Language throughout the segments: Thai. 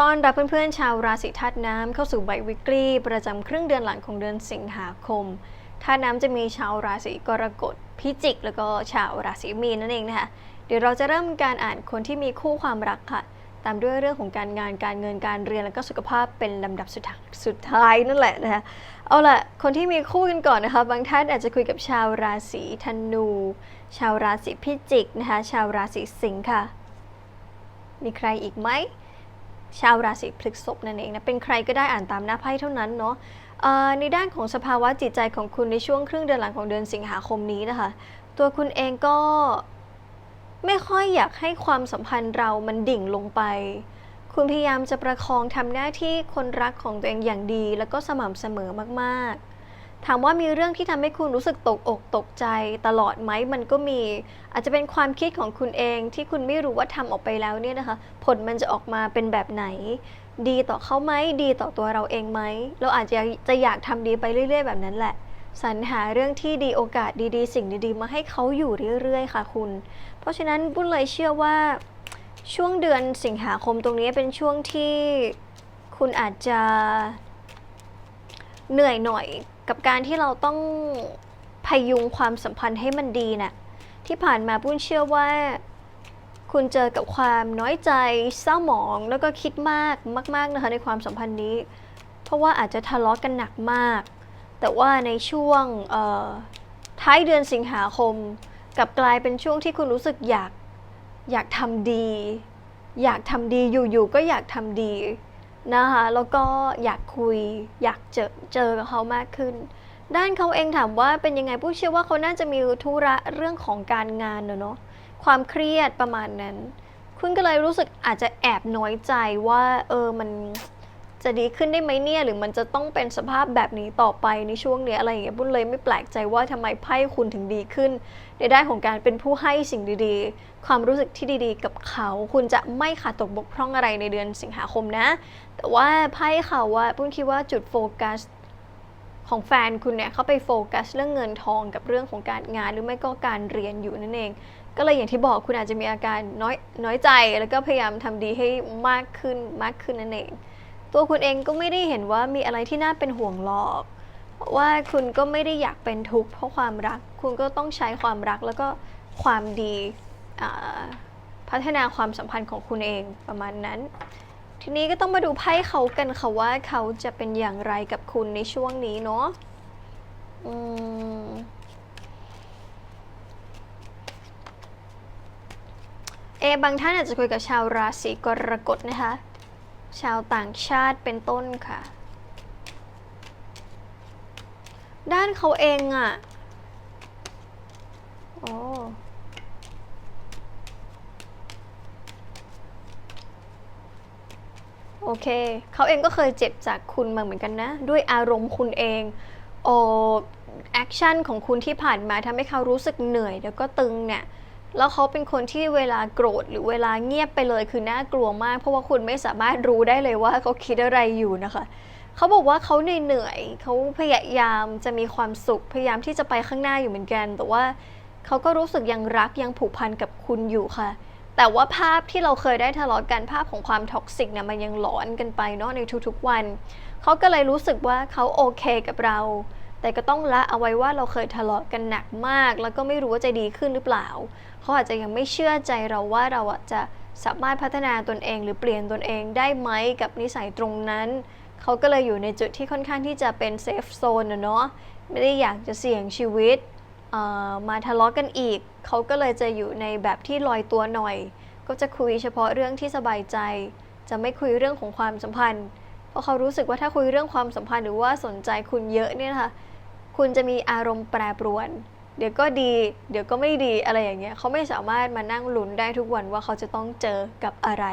ต้อนรับเพื่อนๆ ชาวราศีธาตุน้ำเข้าสู่ไบวิกฤตประจำครึ่งเดือนหลังของเดือนสิงหาคมธาตุน้ำจะมีชาวราศีกรกฎพิจิก แล้วก็ชาวราศีมีนนั่นเองนะคะเดี๋ยวเราจะเริ่มการอ่านคนที่มีคู่ความรักค่ะ ตามด้วยเรื่องของการงานการเงินการเรียนแล้วก็สุขภาพเป็นลำดับสุดท้ายสุดท้ายนั่นแหละนะคะเอาล่ะคนที่มีคู่กันก่อนนะคะ บางท่านอาจจะคุยกับชาวราศีธนู ชาวราศีพิจิกนะคะชาวราศีสิงค์ค่ะ มีใครอีกไหม ชาวราศีพฤษภนั่นเองนะ เป็นใครก็ได้อ่านตามหน้าไพ่เท่านั้นเนาะในด้านของสภาวะจิตใจของคุณในช่วงครึ่งเดือนหลังของเดือนสิงหาคมนี้นะคะ ตัวคุณเองก็ไม่ค่อยอยากให้ความสัมพันธ์เรามันดิ่งลงไป คุณพยายามจะประคองทำหน้าที่คนรักของตัวเองอย่างดี แล้วก็สม่ำเสมอมากๆ ถามว่ามีเรื่องที่ทำให้คุณรู้สึกตกอกตกใจตลอดไหมมันก็มี อาจจะเป็นความคิดของคุณเองที่คุณไม่รู้ว่าทำออกไปแล้วเนี่ยนะคะ ผลมันจะออกมาเป็นแบบไหน ดีต่อเขาไหมดีต่อตัวเราเองไหมเราอาจจะจะอยากทำดีไปเรื่อย ๆ แบบนั้นแหละสรรหาเรื่องที่ดีโอกาสดีๆ สิ่งดีๆ มาให้เขาอยู่เรื่อยๆ ค่ะคุณ เพราะฉะนั้นบุญเลยเชื่อว่าช่วงเดือนสิงหาคมตรงนี้เป็นช่วงที่คุณอาจจะ เหนื่อยหน่อยกับการที่เราต้องพยุงความสัมพันธ์ให้มันดีน่ะที่ผ่านมาปุ้นเชื่อว่า คุณเจอกับความน้อยใจเศร้าหมองแล้วก็คิดมากมาก ๆนะคะในความสัมพันธ์นี้ เพราะว่าอาจจะทะเลาะกันหนักมาก แต่ว่าในช่วงท้ายเดือนสิงหาคมกับกลายเป็นช่วงที่คุณรู้สึกอยากอยากทำดี อยากทำดีอยู่ๆก็อยากทำดี นะคะแล้วก็อยากคุยอยากเจอเจอกับเขามากขึ้น ด้านเขาเองถามว่าเป็นยังไงผู้เชื่อว่าเขาน่าจะมีธุระเรื่องของการงานเนอะเนาะความเครียดประมาณนั้น คุณก็เลยรู้สึกอาจจะแอบน้อยใจว่าเออมัน จะดีขึ้นได้ไหมเนี่ยหรือมันจะต้องเป็นสภาพแบบนี้ต่อไปในช่วงเนี้ยอะไรอย่างเงี้ยบุญเลยไม่แปลกใจว่าทำไมไพ่คุณถึงดีขึ้น ในด้านของการเป็นผู้ให้สิ่งดีๆ ความรู้สึกที่ดีๆ กับเขา คุณจะไม่ขาดตกบกพร่องอะไรในเดือนสิงหาคมนะ แต่ว่าไพ่เขาว่าปุ้นคิดว่าจุดโฟกัสของแฟนคุณเนี่ยเขาไปโฟกัสเรื่องเงินทองกับเรื่องของการงานหรือไม่ก็การเรียนอยู่นั่นเอง ก็เลยอย่างที่บอกคุณอาจจะมีอาการน้อยน้อยใจ แล้วก็พยายามทำดีให้มากขึ้นมากขึ้นนั่นเอง ตัวคุณเองก็ไม่ได้เห็นว่ามีอะไรที่น่าเป็นห่วงหรอก ว่าคุณก็ไม่ได้อยากเป็นทุกข์เพราะความรัก คุณก็ต้องใช้ความรักแล้วก็ความดีพัฒนาความสัมพันธ์ของคุณเองประมาณนั้น ทีนี้ก็ต้องมาดูไพ่เขากันค่ะว่าเขาจะเป็นอย่างไรกับคุณในช่วงนี้เนาะอเอบางท่านอาจจะคุยกับชาวราศีกรกฎนะคะ ชาวต่างชาติเป็นต้นค่ะ ด้านเขาเองอะ่ะ โอ้โอเค เขาเองก็เคยเจ็บจากคุณมาเหมือนกันนะ ด้วยอารมณ์คุณเอง โอ้แอคชั่นของคุณที่ผ่านมาทำให้เขารู้สึกเหนื่อย แล้วก็ตึงเนี่ย แล้วเขาเป็นคนที่เวลาโกรธหรือเวลาเงียบไปเลยคือน่ากลัวมาก เพราะว่าคุณไม่สามารถรู้ได้เลยว่าเขาคิดอะไรอยู่นะคะเขาบอกว่าเขาเหนื่อยเขาพยายามจะมีความสุขพยายามที่จะไปข้างหน้าอยู่เหมือนกัน แต่ว่าเขาก็รู้สึกยังรักยังผูกพันกับคุณอยู่ค่ะ แต่ว่าภาพที่เราเคยได้ทะเลาะกันภาพของความท็อกซิกเนี่ยมันยังหลอนกันไปเนาะในทุกๆวันเขาก็เลยรู้สึกว่าเขาโอเคกับเรา แต่ก็ต้องละเอาไว้ว่าเราเคยทะเลาะกันหนักมาก แล้วก็ไม่รู้ว่าจะดีขึ้นหรือเปล่า เขาอาจจะยังไม่เชื่อใจเราว่าเราอะจะสามารถพัฒนาตนเองหรือเปลี่ยนตนเองได้ไหมกับนิสัยตรงนั้น เขาก็เลยอยู่ในจุดที่ค่อนข้างที่จะเป็นเซฟโซนนะเนาะไม่ได้อยากจะเสี่ยงชีวิตมาทะเลาะกันอีก เขาก็เลยจะอยู่ในแบบที่ลอยตัวหน่อย ก็จะคุยเฉพาะเรื่องที่สบายใจ จะไม่คุยเรื่องของความสัมพันธ์ เพราะเขารู้สึกว่าถ้าคุยเรื่องความสัมพันธ์หรือว่าสนใจคุณเยอะเนี่ยนะคะ คุณจะมีอารมณ์แปรปรวน เดี๋ยวก็ดี เดี๋ยวก็ไม่ดีอะไรอย่างเงี้ยเขาไม่สามารถมานั่งลุ้นได้ทุกวันว่าเขาจะต้องเจอกับอะไร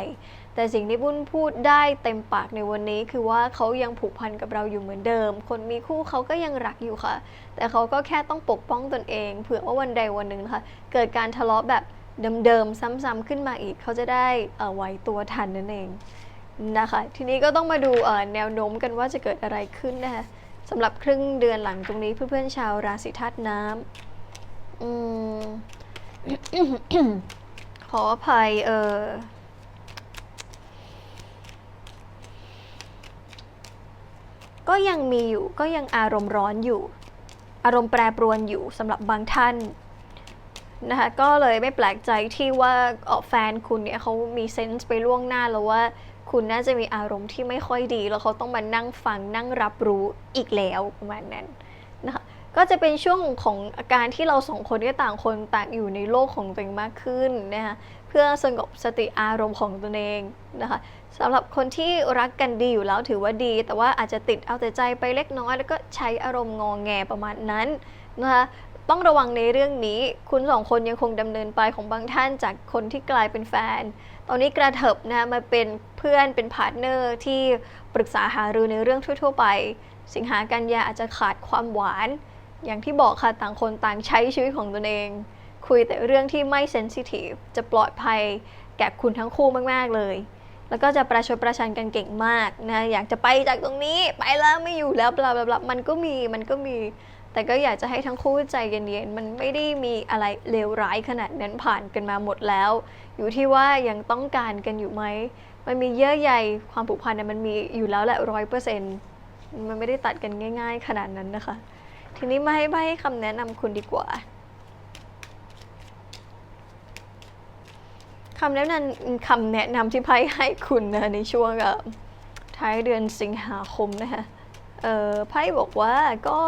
แต่สิ่งที่บุญพูดได้เต็มปากในวันนี้ คือว่าเขายังผูกพันกับเราอยู่เหมือนเดิม คนมีคู่เขาก็ยังรักอยู่ค่ะ แต่เขาก็แค่ต้องปกป้องตนเอง เผื่อว่าวันใดวันหนึ่งนะคะเกิดการทะเลาะแบบเดิมๆซ้ำๆขึ้นมาอีกเขาจะได้ไหวตัวทันนั่นเองนะคะ ทีนี้ก็ต้องมาดูแนวโน้มกันว่าจะเกิดอะไรขึ้นนะคะ สำหรับครึ่งเดือนหลังตรงนี้เพื่อนๆชาวราศีธาตุน้ำอขออภัยเออก็ยังมีอยู่ก็ยังอารมณ์ร้อนอยู่ อารมณ์แปรปรวนอยู่สำหรับบางท่านนะคะก็เลยไม่แปลกใจที่ว่าอกแฟนคุณเนี่ยเขามีเซนส์ไปล่วงหน้าแล้วว่า คุณน่าจะมีอารมณ์ที่ไม่ค่อยดี แล้วเขาต้องมานั่งฟังนั่งรับรู้อีกแล้วประมาณนั้นนะคะก็จะเป็นช่วงของอาการที่เราสองคนก็ต่างคนต่างอยู่ในโลกของตัวเองมากขึ้นนะคะเพื่อสงบสติอารมณ์ของตนเองนะคะสำหรับคนที่รักกันดีอยู่แล้วถือว่าดี แต่ว่าอาจจะติดเอาแต่ใจไปเล็กน้อย แล้วก็ใช้อารมณ์งองแงประมาณนั้นนะคะ ต้องระวังในเรื่องนี้ คุณสองคนยังคงดำเนินไปของบางท่านจากคนที่กลายเป็นแฟน ตอนนี้กระเถิบนะมาเป็นเพื่อนเป็นพาร์ทเนอร์ที่ปรึกษาหารือในเรื่องทั่ว ๆ ไป สิงหากันยาอาจจะขาดความหวาน อย่างที่บอกค่ะต่างคนต่างใช้ชีวิตของตนเอง คุยแต่เรื่องที่ไม่เซนซิทีฟจะปลอดภัยแก่คุณทั้งคู่มากๆเลยแล้วก็จะประชดประชันกันเก่งมากนะ อยากจะไปจากตรงนี้ไปแล้วไม่อยู่แล้วบลาบลาบลามันก็มีมันก็มี แต่ก็อยากจะให้ทั้งคู่ใจเย็นๆ มันไม่ได้มีอะไรเลวร้ายขนาดนั้นผ่านกันมาหมดแล้ว อยู่ที่ว่ายังต้องการกันอยู่ไหม มันมีเยื่อใยความผูกพันเนี่ยมันมีอยู่แล้วแหละร้อยเปอร์เซ็นต์มันไม่ได้ตัดกันง่าย ๆ ขนาดนั้นนะคะ ทีนี้มาให้ใบ้คำแนะนำคุณดีกว่าคำแนะนำคำแนะนำที่ไพ่ให้คุณนะในช่วงท้ายเดือนสิงหาคมนะคะ เออไพ่บอกว่าก็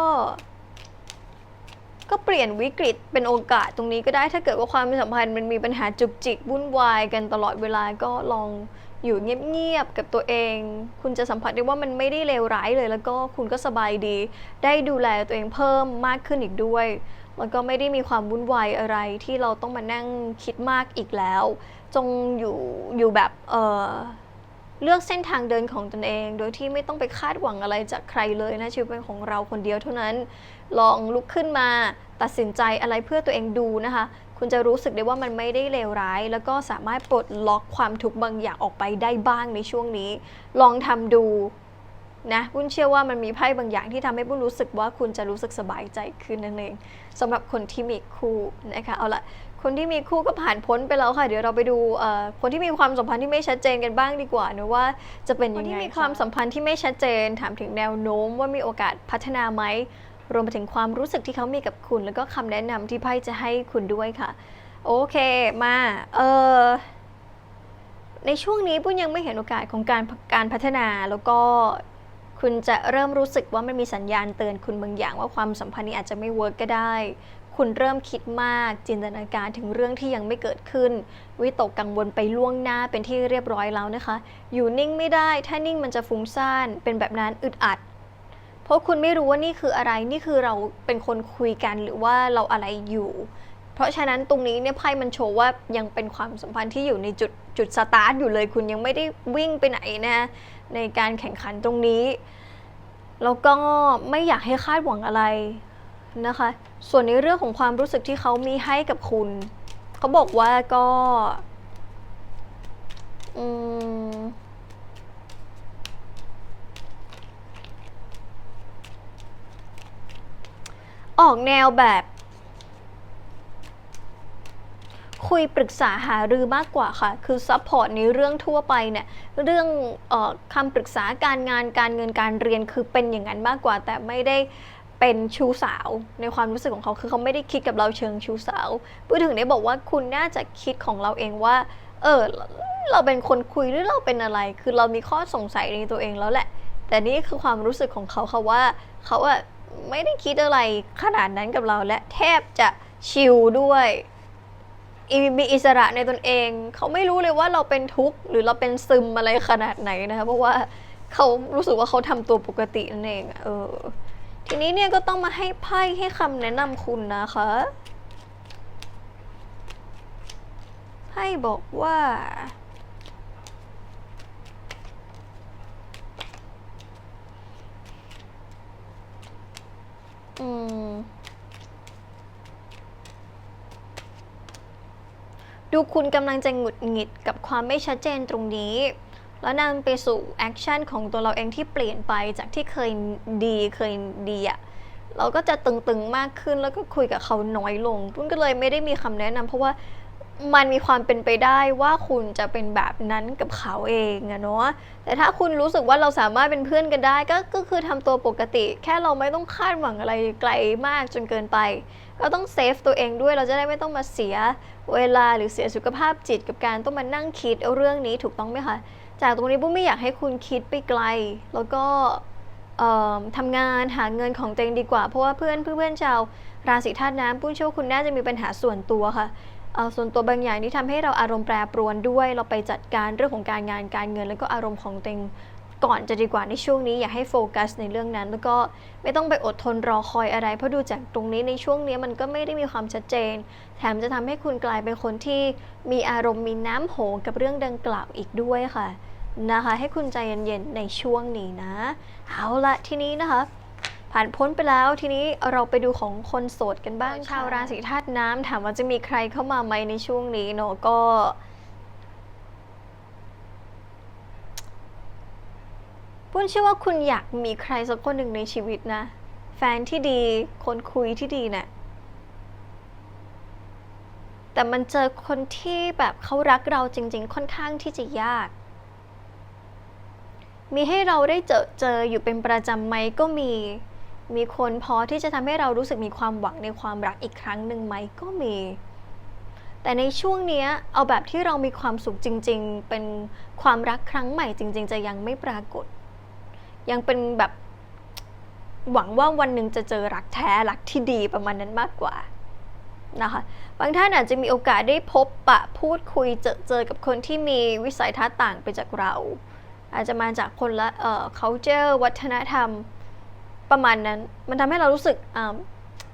ก็เปลี่ยนวิกฤตเป็นโอกาสตรงนี้ก็ได้ถ้าเกิดว่าความสัมพันธ์มันมีปัญหาจุกจิกวุ่นวายกันตลอดเวลาก็ลองอยู่เงียบๆกับตัวเอง คุณจะสัมผัสได้ว่ามันไม่ได้เลวร้ายเลย แล้วก็คุณก็สบายดี ได้ดูแลตัวเองเพิ่มมากขึ้นอีกด้วยแล้วก็ไม่ได้มีความวุ่นวายอะไรที่เราต้องมานั่งคิดมากอีกแล้ว จงอยู่อยู่แบบเออ เลือกเส้นทางเดินของตนเอง โดยที่ไม่ต้องไปคาดหวังอะไรจากใครเลยนะชีวิตเป็นของเราคนเดียวเท่านั้น ลองลุกขึ้นมาตัดสินใจอะไรเพื่อตัวเองดูนะคะ คุณจะรู้สึกได้ว่ามันไม่ได้เลวร้าย แล้วก็สามารถปลดล็อกความทุกข์บางอย่างออกไปได้บ้างในช่วงนี้ ลองทำดูนะปุ้นเชื่อว่ามันมีไพ่บางอย่างที่ทำให้ปุ้นรู้สึกว่าคุณจะรู้สึกสบายใจขึ้นนั่นเองสำหรับคนที่มีคู่นะคะเอาละ คนที่มีคู่ก็ผ่านพ้นไปแล้วค่ะ เดี๋ยวเราไปดูเอ่อคนที่มีความสัมพันธ์ที่ไม่ชัดเจนกันบ้างดีกว่านะว่าจะเป็นยังไงคนที่มีความสัมพันธ์ที่ไม่ชัดเจน ถามถึงแนวโน้มว่ามีโอกาสพัฒนาไหมรวมไปถึงความรู้สึกที่เขามีกับคุณ แล้วก็คำแนะนำที่ไพ่จะให้คุณด้วยค่ะ โอเคมาเออในช่วงนี้ปุ้นยังไม่เห็นโอกาสของการการพัฒนาแล้วก็คุณจะเริ่มรู้สึกว่ามันมีสัญญาณเตือนคุณบางอย่างว่าความสัมพันธ์นี้อาจจะไม่เวิร์กก็ได้ คุณเริ่มคิดมาก จินตนาการถึงเรื่องที่ยังไม่เกิดขึ้น วิตกกังวลไปล่วงหน้าเป็นที่เรียบร้อยแล้วนะคะ อยู่นิ่งไม่ได้ ถ้านิ่งมันจะฟุ้งซ่าน เป็นแบบนั้นอึดอัด เพราะคุณไม่รู้ว่านี่คืออะไร นี่คือเราเป็นคนคุยกันหรือว่าเราอะไรอยู่ เพราะฉะนั้นตรงนี้เนี่ยไพ่มันโชว์ว่ายังเป็นความสัมพันธ์ที่อยู่ในจุดจุดสตาร์ทอยู่เลย คุณยังไม่ได้วิ่งไปไหนนะในการแข่งขันตรงนี้ แล้วก็ไม่อยากให้คาดหวังอะไร นะคะ ส่วนในเรื่องของความรู้สึกที่เขามีให้กับคุณ เขาบอกว่าก็อืมออกแนวแบบ คุยปรึกษาหารือมากกว่าค่ะ คือซัพพอร์ตในเรื่องทั่วไปเนี่ย เรื่องออคำปรึกษาการงานการเงินการเรียนคือเป็นอย่างนั้นมากกว่า แต่ไม่ได้ เป็นชู้สาวในความรู้สึกของเขาคือเขาไม่ได้คิดกับเราเชิงชู้สาวพูดถึงได้บอกว่าคุณน่าจะคิดของเราเองว่า เออ เราเป็นคนคุยหรือเราเป็นอะไร คือเรามีข้อสงสัยในตัวเองแล้วแหละ แต่นี่คือความรู้สึกของเขาค่ะว่าเขาอะไม่ได้คิดอะไรขนาดนั้นกับเราและแทบจะชิลด้วยมีอิสระในตนเอง เขาไม่รู้เลยว่าเราเป็นทุกข์หรือเราเป็นซึมอะไรขนาดไหนนะคะเพราะว่าเขารู้สึกว่าเขาทำตัวปกตินั่นเอง เออ ทีนี้เนี่ยก็ต้องมาให้ไพ่ให้คำแนะนำคุณนะคะไพ่บอกว่า อืม ดูคุณกำลังจะหงุดหงิดกับความไม่ชัดเจนตรงนี้ แล้วนำไปสู่แอคชั่นของตัวเราเองที่เปลี่ยนไปจากที่เคยดีเคยดีอะเราก็จะตึงๆมากขึ้นแล้วก็คุยกับเขาน้อยลงปุ้นก็เลยไม่ได้มีคำแนะนำเพราะว่ามันมีความเป็นไปได้ว่าคุณจะเป็นแบบนั้นกับเขาเองอะเนาะ แต่ถ้าคุณรู้สึกว่าเราสามารถเป็นเพื่อนกันได้ ก็ก็คือทำตัวปกติ แค่เราไม่ต้องคาดหวังอะไรไกลมากจนเกินไปเราต้องเซฟตัวเองด้วย เราจะได้ไม่ต้องมาเสียเวลาหรือเสียสุขภาพจิตกับการต้องมานั่งคิดเอาเรื่องนี้ถูกต้องไหมคะ จากตรงนี้ปุ้มไม่อยากให้คุณคิดไปไกล แล้วก็ทำงานหาเงินของตัวเองดีกว่า เพราะว่าเพื่อนเพื่อนชาวราศีธาตุน้ำปุ้มเชื่อคุณน่าจะมีปัญหาส่วนตัวค่ะเอ่อส่วนตัวบางอย่างที่ทำให้เราอารมณ์แปรปรวนด้วย เราไปจัดการเรื่องของการงานการเงิน แล้วก็อารมณ์ของตัวเองก่อนจะดีกว่าในช่วงนี้อย่าให้โฟกัสในเรื่องนั้น แล้วก็ไม่ต้องไปอดทนรอคอยอะไร เพราะดูจากตรงนี้ในช่วงนี้มันก็ไม่ได้มีความชัดเจน แถมจะทำให้คุณกลายเป็นคนที่มีอารมณ์มีน้ำโหกับเรื่องดังกล่าวอีกด้วยค่ะ นะคะ ให้คุณใจเย็นๆในช่วงนี้นะ เอาละทีนี้นะคะผ่านพ้นไปแล้วทีนี้เราไปดูของคนโสดกันบ้างชาวราศีธาตุน้ำถามว่าจะมีใครเข้ามาไหมในช่วงนี้เนอะก็ปุ้นเชื่อว่าคุณอยากมีใครสักคนหนึ่งในชีวิตนะ แฟนที่ดีคนคุยที่ดีเนะ่ะแต่มันเจอคนที่แบบเขารักเราจริง ๆ ค่อนข้างที่จะยาก มีให้เราได้เจอเจออยู่เป็นประจำไหมก็มีมีคนพอที่จะทำให้เรารู้สึกมีความหวังในความรักอีกครั้งหนึ่งไหมก็มี แต่ในช่วงเนี้ยเอาแบบที่เรามีความสุขจริง ๆ เป็นความรักครั้งใหม่จริง ๆ จะยังไม่ปรากฏ ยังเป็นแบบหวังว่าวันหนึ่งจะเจอรักแท้รักที่ดีประมาณนั้นมากกว่านะคะบางท่านอาจจะมีโอกาสได้พบปะพูดคุยเจอเจอกับคนที่มีวิสัยทัศน์ต่างไปจากเรา อาจจะมาจากคนละเอ่อ culture วัฒนธรรมประมาณนั้น มันทำให้เรารู้สึก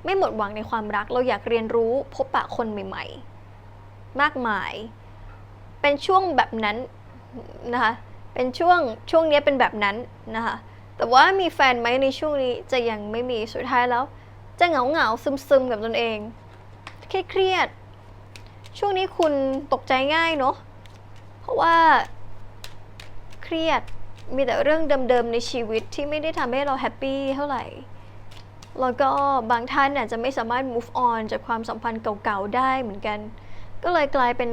ไม่หมดหวังในความรัก เราอยากเรียนรู้พบปะคนใหม่ ๆ มากมาย เป็นช่วงแบบนั้นนะคะ เป็นช่วงช่วงนี้เป็นแบบนั้นนะคะ แต่ว่ามีแฟนไหมในช่วงนี้จะยังไม่มี สุดท้ายแล้ว จะเหงาเหงาซึมซึมๆกับตนเอง เครียด ช่วงนี้คุณตกใจง่ายเนาะ เพราะว่า เครียด มีแต่เรื่องเดิมๆในชีวิตที่ไม่ได้ทำให้เราแฮปปี้เท่าไหร่ แล้วก็บางท่านอาจจะไม่สามารถ move on จากความสัมพันธ์เก่าๆได้เหมือนกัน ก็เลยกลายเป็น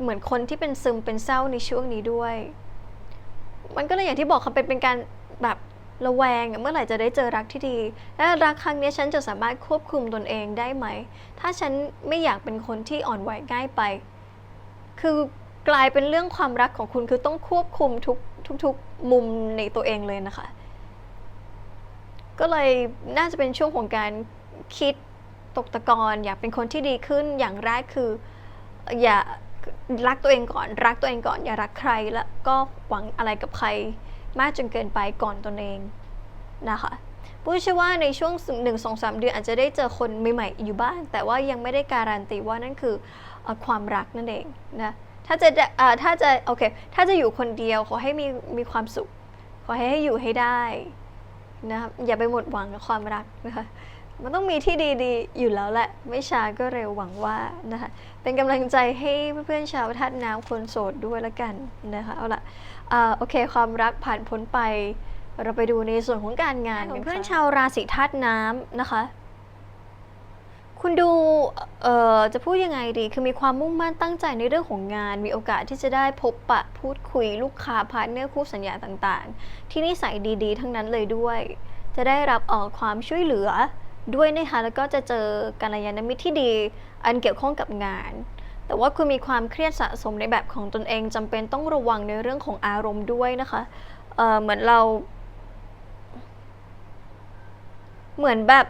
เหมือนคนที่เป็นซึมเป็นเศร้าในช่วงนี้ด้วย มันก็เลยอย่างที่บอกค่ะเป็นเป็นการแบบระแวงเมื่อไหร่จะได้เจอรักที่ดี และรักครั้งนี้ฉันจะสามารถควบคุมตนเองได้ไหม ถ้าฉันไม่อยากเป็นคนที่อ่อนไหวง่ายไป คือ กลายเป็นเรื่องความรักของคุณคือต้องควบคุมทุกทุกๆมุมในตัวเองเลยนะคะ ก็เลยน่าจะเป็นช่วงของการคิดตกตะกอนอยากเป็นคนที่ดีขึ้นอย่างแรกคือ อย่ารักตัวเองก่อน รักตัวเองก่อน อย่ารักใครแล้วก็หวังอะไรกับใครมากจนเกินไปก่อนตนเองนะคะปุ้ยเชื่อว่าในช่วงหนึ่งสองสามเดือนอาจจะได้เจอคนใหม่ๆอยู่บ้าง แต่ว่ายังไม่ได้การันตีว่านั่นคืออความรักนั่นเองนะ ถ้าจะอ่าถ้าจะโอเค ถ้าจะอยู่คนเดียวขอให้มีมีความสุข ขอให้ให้อยู่ให้ได้นะครับอย่าไปหมดหวังกับความรักนะคะมันต้องมีที่ดีๆ อยู่แล้วแหละ ไม่ช้าก็เร็วหวังว่านะคะเป็นกำลังใจให้เพื่อนๆชาวธาตุน้ำคนโสดด้วยละกันนะคะเอาละอ่าโอเค ความรักผ่านพ้นไป เราไปดูในส่วนของการงานของเพื่อนชาวราศีธาตุน้ำนะคะ คุณดู เอ่อ จะพูดยังไงดี คือมีความมุ่งมั่นตั้งใจในเรื่องของงาน มีโอกาสที่จะได้พบปะพูดคุยลูกค้าพาร์ทเนอร์คู่สัญญาต่างๆ ที่นิสัยดีๆ ทั้งนั้นเลยด้วย จะได้รับออความช่วยเหลือด้วยนะคะ แล้วก็จะเจอกัลยาณมิตรที่ดี อันเกี่ยวข้องกับงาน แต่ว่าคุณมีความเครียดสะสมในแบบของตนเองจำเป็นต้องระวังในเรื่องของอารมณ์ด้วยนะคะ เอ่อ เหมือนเรา เหมือนแบบ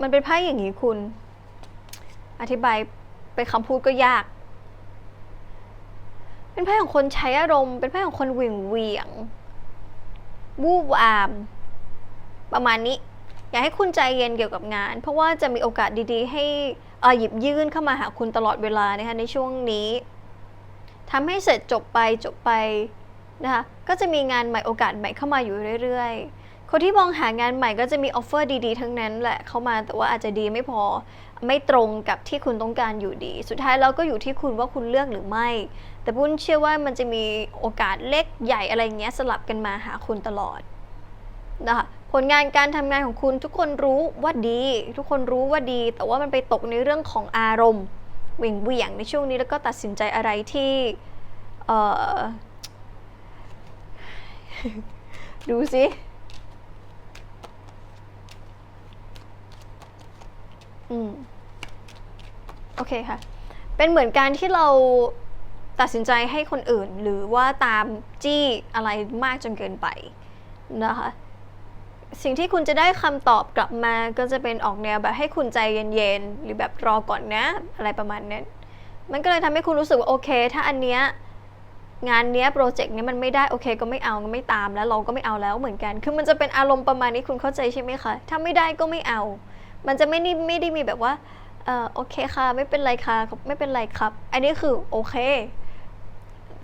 มันเป็นไพ่อย่างนี้คุณ อธิบายไปนคำพูดก็ยาก เป็นไพ่ของคนใช้อารมณ์ เป็นไพ่ของคนเหวี่ยงเวียงวูบวาม ประมาณนี้ อยากให้คุณใจเย็นเกี่ยวกับงาน เพราะว่าจะมีโอกาสดีๆ ให้เอ่อหยิบยื่นเข้ามาหาคุณตลอดเวลานะคะในช่วงนี้ทำให้เสร็จจบไปจบไปนะคะก็จะมีงานใหม่โอกาสใหม่เข้ามาอยู่เรื่อยๆ คนที่มองหางานใหม่ก็จะมีออฟเฟอร์ดีๆ ทั้งนั้นแหละเข้ามาแต่ว่าอาจจะดีไม่พอไม่ตรงกับที่คุณต้องการอยู่ดี สุดท้ายแล้วก็อยู่ที่คุณว่าคุณเลือกหรือไม่ แต่ปุ้นเชื่อว่ามันจะมีโอกาสเล็กใหญ่อะไรเงี้ยสลับกันมาหาคุณตลอดนะคะผลงานการทำงานของคุณทุกคนรู้ว่าดี ทุกคนรู้ว่าดี แต่ว่ามันไปตกในเรื่องของอารมณ์เหวี่ยงเหวี่ยงในช่วงนี้แล้วก็ตัดสินใจอะไรที่เออดูสิ อืมโอเคค่ะ เป็นเหมือนการที่เราตัดสินใจให้คนอื่น หรือว่าตามจี้อะไรมากจนเกินไปนะคะ สิ่งที่คุณจะได้คำตอบกลับมาก็จะเป็นออกแนวแบบให้คุณใจเย็นๆ หรือแบบรอก่อนนะ อะไรประมาณนั้น มันก็เลยทำให้คุณรู้สึกว่าโอเค ถ้าอันเนี้ยงานเนี้ยโปรเจกต์เนี้ยมันไม่ได้โอเคก็ไม่เอาก็ไม่ตามแล้วเราก็ไม่เอาแล้วเหมือนกัน คือมันจะเป็นอารมณ์ประมาณนี้คุณเข้าใจใช่ไหมคะ ถ้าไม่ได้ก็ไม่เอา มันจะไม่ได้ไม่ได้มีแบบว่าเออโอเคค่ะไม่เป็นไรค่ะไม่เป็นไรครับ อันนี้คือโอเค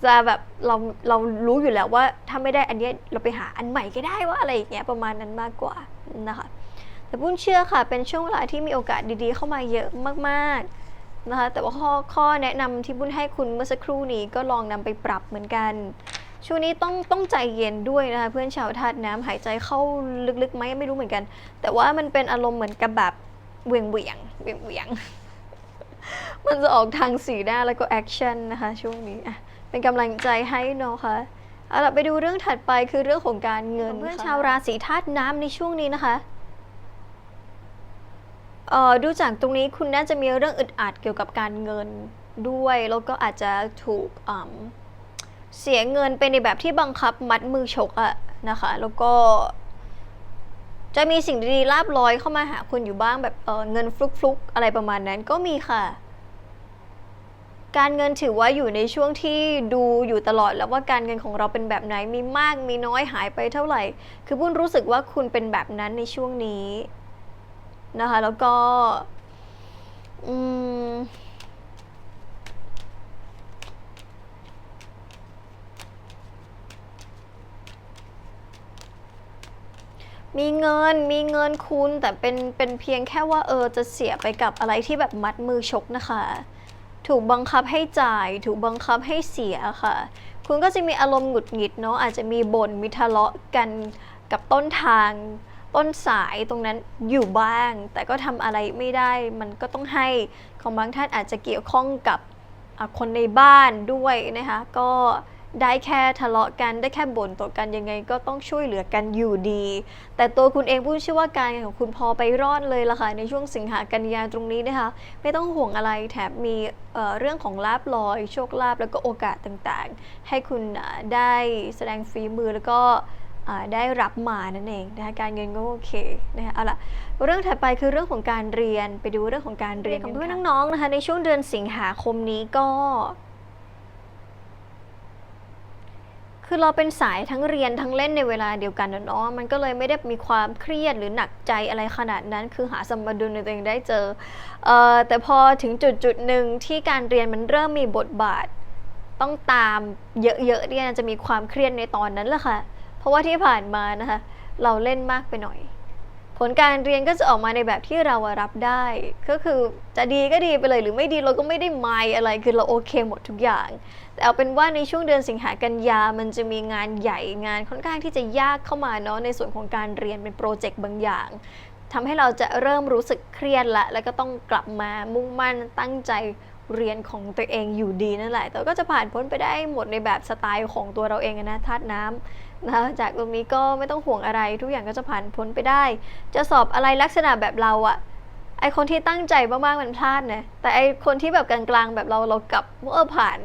จะแบบเราเรารู้อยู่แล้วว่าถ้าไม่ได้อันนี้เราไปหาอันใหม่ก็ได้ว่าอะไรอย่างเงี้ยประมาณนั้นมากกว่านะคะแต่ปุ้นเชื่อค่ะ เป็นช่วงเวลาที่มีโอกาสดีๆ เข้ามาเยอะมากๆนะคะแต่ว่าข้อข้อแนะนำที่ปุ้นให้คุณเมื่อสักครู่นี้ก็ลองนำไปปรับเหมือนกัน ช่วงนี้ต้องต้องใจเย็นด้วยนะคะเพื่อนชาวธาตุน้ำหายใจเข้าลึกๆไหมไม่รู้เหมือนกัน แต่ว่ามันเป็นอารมณ์เหมือนกับแบบเหวียงเวียงเวียงเวียงๆมันจะออกทางสีหน้าแล้วก็แอคชั่นนะคะช่วงนี้อะเป็นกำลังใจให้เนาะค่ะเอาล่ะไปดูเรื่องถัดไปคือเรื่องของการเงินเพื่อนชาวราศีธาตุน้ำในช่วงนี้นะคะเอ่อดูจากตรงนี้คุณน่าจะมีเรื่องอึดอัดเกี่ยวกับการเงินด้วย แล้วก็อาจจะถูกอืม เสียเงินไปในแบบที่บังคับมัดมือฉกอะนะคะ แล้วก็ จะมีสิ่งดีๆลาบลอยเข้ามาหาคุณอยู่บ้างแบบเเงินฟลุกๆ อะไรประมาณนั้นก็มีค่ะ การเงินถือว่าอยู่ในช่วงที่ดูอยู่ตลอดแล้วว่าการเงินของเราเป็นแบบไหนมีมากมีน้อยหายไปเท่าไหร่ คือปุ้นรู้สึกว่าคุณเป็นแบบนั้นในช่วงนี้นะคะ แล้วก็ อืม มีเงินมีเงินคุณแต่เป็นเป็นเพียงแค่ว่าเออจะเสียไปกับอะไรที่แบบมัดมือชกนะคะ ถูกบังคับให้จ่าย ถูกบังคับให้เสียค่ะ คุณก็จะมีอารมณ์หงุดหงิดเนาะอาจจะมีบ่นมีทะเลาะกันกับต้นทาง ต้นสายตรงนั้นอยู่บ้าง แต่ก็ทำอะไรไม่ได้มันก็ต้องให้ของบางท่านอาจจะเกี่ยวข้องกับคนในบ้านด้วยนะคะก็ ได้แค่ทะเลาะกันได้แค่บ่นต่อกันยังไงก็ต้องช่วยเหลือกันอยู่ดี แต่ตัวคุณเองพูดเชื่อว่าการงานของคุณพอไปรอดเลยละค่ะในช่วงสิงหากันยาตรงนี้นะคะ ไม่ต้องห่วงอะไรแถมมีเเรื่องของลาบลอย โชคลาภแล้วก็โอกาสต่างๆ ให้คุณได้แสดงฝีมือแล้วก็ได้รับมานั่นเองนะคะการเงินก็โอเคนะคะเอาละเรื่องถัดไปคือเรื่องของการเรียนไปดูเรื่องของการเรียนของเพื่อนน้องๆนะคะในช่วงเดือนสิงหาคมนี้ก็ คือเราเป็นสายทั้งเรียนทั้งเล่นในเวลาเดียวกันนะเนาะมันก็เลยไม่ได้มีความเครียดหรือหนักใจอะไรขนาดนั้น คือหาสมดุลในตัวเองได้เจอเอ่อแต่พอถึงจุดจุดหนึ่งที่การเรียนมันเริ่มมีบทบาท ต้องตามเยอะๆเนี่ยจะมีความเครียดในตอนนั้นแหละค่ะ เพราะว่าที่ผ่านมานะคะเราเล่นมากไปหน่อย ผลการเรียนก็จะออกมาในแบบที่เรารับได้ ก็คือจะดีก็ดีไปเลยหรือไม่ดีเราก็ไม่ได้ไมายอะไรคือเราโอเคหมดทุกอย่าง แต่เอาเป็นว่าในช่วงเดือนสิงหากันยามันจะมีงานใหญ่งานค่อนข้างที่จะยากเข้ามาเนาะในส่วนของการเรียนเป็นโปรเจกต์บางอย่างทำให้เราจะเริ่มรู้สึกเครียดละ แล้วก็ต้องกลับมามุ่งมั่นตั้งใจ เรียนของตัวเองอยู่ดีนั่นแหละ แต่ก็จะผ่านพ้นไปได้หมดในแบบสไตล์ของตัวเราเองอะนะธาตุน้ำนะจากตรงนี้ก็ไม่ต้องห่วงอะไร ทุกอย่างก็จะผ่านพ้นไปได้ จะสอบอะไรลักษณะแบบเราอะไอคนที่ตั้งใจมากๆมันพลาดนะแต่ไอคนที่แบบกลางๆแบบเราเรากลับเออผ่าน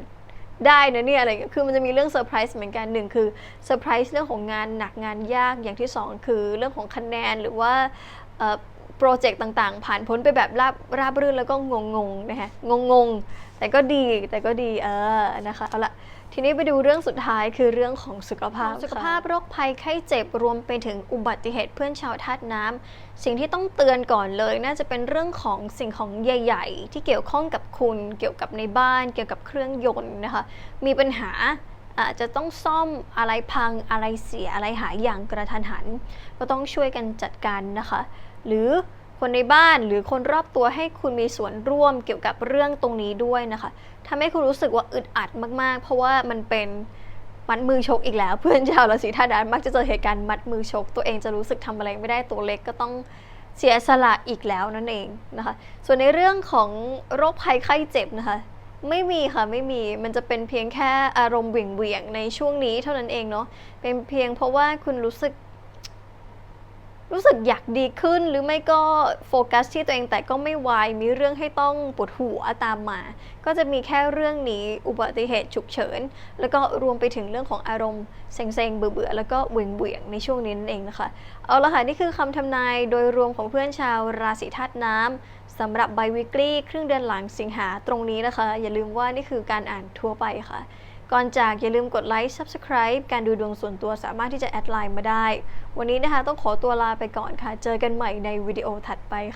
ได้นะเนี่ยอะไรเงี้ยคือมันจะมีเรื่องเซอร์ไพรส์เหมือนกันหนึ่งคือเซอร์ไพรส์เรื่องของงานหนักงานยากอย่างที่สองคือเรื่องของคะแนนหรือว่า โปรเจกต์ต่างๆ ผ่านพ้นไปแบบราบราบรื่นแล้วก็งงๆนะคะงงๆแต่ก็ดีแต่ก็ดีเออนะคะเอาละทีนี้ไปดูเรื่องสุดท้ายคือเรื่องของสุขภาพ สุขภาพโรคภัยไข้เจ็บรวมไปถึงอุบัติเหตุเพื่อนชาวธาตุน้ำสิ่งที่ต้องเตือนก่อนเลย น่าจะเป็นเรื่องของสิ่งของใหญ่ ๆ ที่เกี่ยวข้องกับคุณเกี่ยวกับในบ้าน เกี่ยวกับเครื่องยนต์นะคะมีปัญหาอาจจะต้องซ่อมอะไรพังอะไรเสียอะไรหายอย่างกระทันหัน ก็ต้องช่วยกันจัดการนะคะ หรือคนในบ้านหรือคนรอบตัวให้คุณมีส่วนร่วมเกี่ยวกับเรื่องตรงนี้ด้วยนะคะทำให้คุณรู้สึกว่าอึดอัดมากๆ เพราะว่ามันเป็นมัดมือชกอีกแล้ว เพื่อนชาวราศีธาตุน้ำมักจะเจอเหตุการณ์มัดมือชก ตัวเองจะรู้สึกทำอะไรไม่ได้ตัวเล็กก็ต้องเสียสละอีกแล้วนั่นเองนะคะ ส่วนในเรื่องของโรคภัยไข้เจ็บนะคะ ไม่มีค่ะไม่มีมันจะเป็นเพียงแค่อารมณ์เหวี่ยงๆในช่วงนี้เท่านั้นเองเนาะเป็นเพียงเพราะว่าคุณรู้สึก รู้สึกอยากดีขึ้นหรือไม่ก็โฟกัสที่ตัวเองแต่ก็ไม่ไวายมีเรื่องให้ต้องปวดหัวตามมา ก็จะมีแค่เรื่องนี้อุบัติเหตุฉุกเฉิน แล้วก็รวมไปถึงเรื่องของอารมณ์เซ็งๆเบื่อๆแล้วก็เบื่อๆในช่วงนี้นั่นเองนะคะ เอาละค่ะ นี่คือคำทำนายโดยรวมของเพื่อนชาวราศีธาตุน้ำสำหรับไบวิกฤตครึ่งเดือนหลังสิงหาตรงนี้นะคะ อย่าลืมว่านี่คือการอ่านทั่วไปค่ะ ก่อนจากอย่าลืมกดไลค์ Subscribe การดูดวงส่วนตัวสามารถที่จะแอดไลน์มาได้ วันนี้นะคะต้องขอตัวลาไปก่อนค่ะ เจอกันใหม่ในวิดีโอถัดไปค่ะ